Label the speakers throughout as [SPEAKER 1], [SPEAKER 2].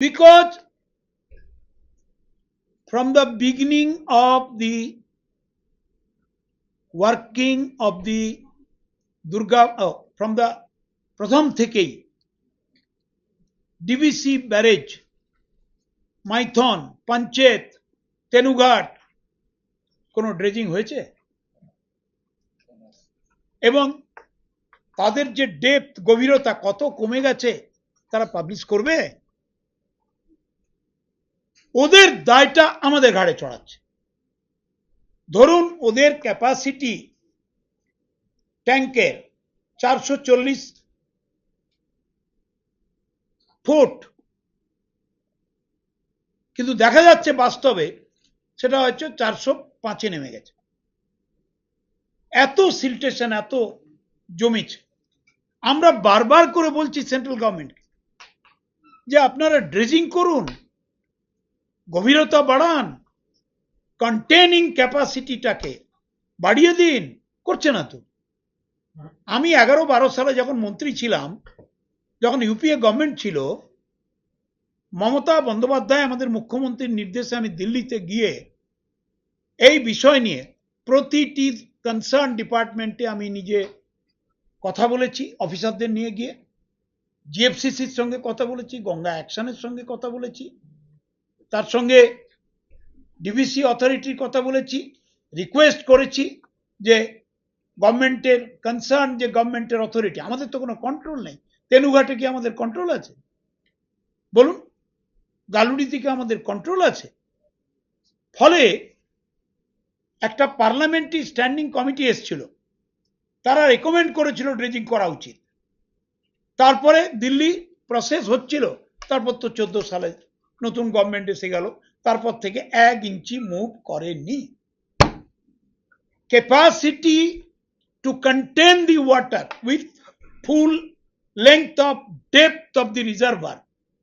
[SPEAKER 1] Because from the beginning of the working of the Durga, oh, from the প্রথম থেকেই DVC barrage Maithon Panchet Tenughat কোনো dredging হয়েছে? এবং তাদের যে ডেপথ গভীরতা কত কমে গেছে তারা পাবলিশ করবে? ওদের দায়টা আমাদের ঘাড়ে চড়াচ্ছে। ধরুন ওদের ক্যাপাসিটি ট্যাঙ্কের চারশো চল্লিশ ফুট কিন্তু দেখা যাচ্ছে বাস্তবে সেটা হচ্ছে চারশো পাঁচে নেমে গেছে। এত সিলটেশন এত জমিছে। আমরা বারবার করে বলছি সেন্ট্রাল গভর্নমেন্টকে যে আপনারা ড্রেজিং করুন গভীরতা বাড়ান কন্টেনিং ক্যাপাসিটিটাকে বাড়িয়ে দিন, করছে না তো। আমি এগারো বারো সালে যখন মন্ত্রী ছিলাম, যখন ইউপিএ গভর্নমেন্ট ছিল, মমতা বন্দ্যোপাধ্যায় আমাদের মুখ্যমন্ত্রীর নির্দেশে আমি দিল্লিতে গিয়ে এই বিষয় নিয়ে প্রতিটি কনসার্ন ডিপার্টমেন্টে আমি নিজে কথা বলেছি অফিসারদের নিয়ে গিয়ে জিএফসিসির সঙ্গে কথা বলেছি, গঙ্গা অ্যাকশনের সঙ্গে কথা বলেছি। তার সঙ্গে ডিভিসি অথরিটির কথা বলেছি রিকোয়েস্ট করেছি যে গভর্নমেন্টের কনসার্ন যে গভর্নমেন্টের অথরিটি আমাদের তো কোনো কন্ট্রোল নেই। তেনুঘাটে কি আমাদের কন্ট্রোল আছে? বলুন, গালুড়িতে কি আমাদের কন্ট্রোল আছে? ফলে একটা পার্লামেন্টারি স্ট্যান্ডিং কমিটি এসছিল, তারা রেকমেন্ড করেছিল ড্রেজিং করা উচিত। তারপরে দিল্লি প্রসেস হচ্ছিল, তারপর তো চোদ্দ সালে নতুন গভর্নমেন্ট এসে গেল, তারপর থেকে এক ইঞ্চি মুভ করেনি। capacity to contain the water with full length of depth of the reservoir,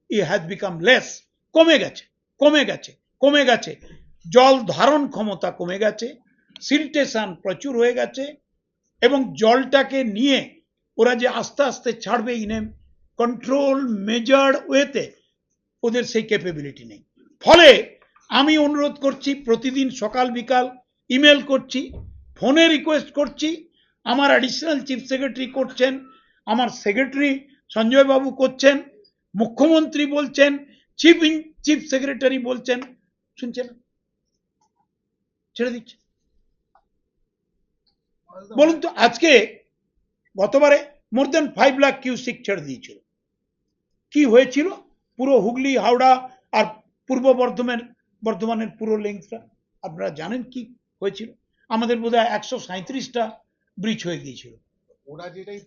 [SPEAKER 1] it has become less কমে গেছে কমে গেছে কমে গেছে। জল ধারণ ক্ষমতা কমে গেছে সিলটেশন প্রচুর হয়ে গেছে, এবং জলটাকে নিয়ে ওরা যে আস্তে আস্তে ছাড়বে ইনে কন্ট্রোল মেজার্ড ওয়েতে ওদের সেই ক্যাপেবিলিটি নেই। ফলে আমি অনুরোধ করছি, প্রতিদিন সকাল, বিকাল ইমেল করছি ফোনে রিকোয়েস্ট করছি, আমার অ্যাডিশনাল চিফ সেক্রেটারি করছেন, আমার সেক্রেটারি সঞ্জয় বাবু করছেন, মুখ্যমন্ত্রী বলছেন চিফ ইন চিফ সেক্রেটারি বলছেন, শুনছেন? ছেড়ে দিচ্ছে। বলুন তো, আজকে গতবারে more than five lakh cusec ছেড়ে দিয়েছিল। কি হয়েছিল? পুরো হুগলি, হাওড়া আর পূর্ব বর্ধমান, বর্ধমানের পুরো লেংথটা আপনারা জানেন কি হয়েছিল? আমাদের বোধহয় একশো সাঁত্রিশটা ব্রিজ হয়ে গিয়েছিল।
[SPEAKER 2] ওরা যেটাই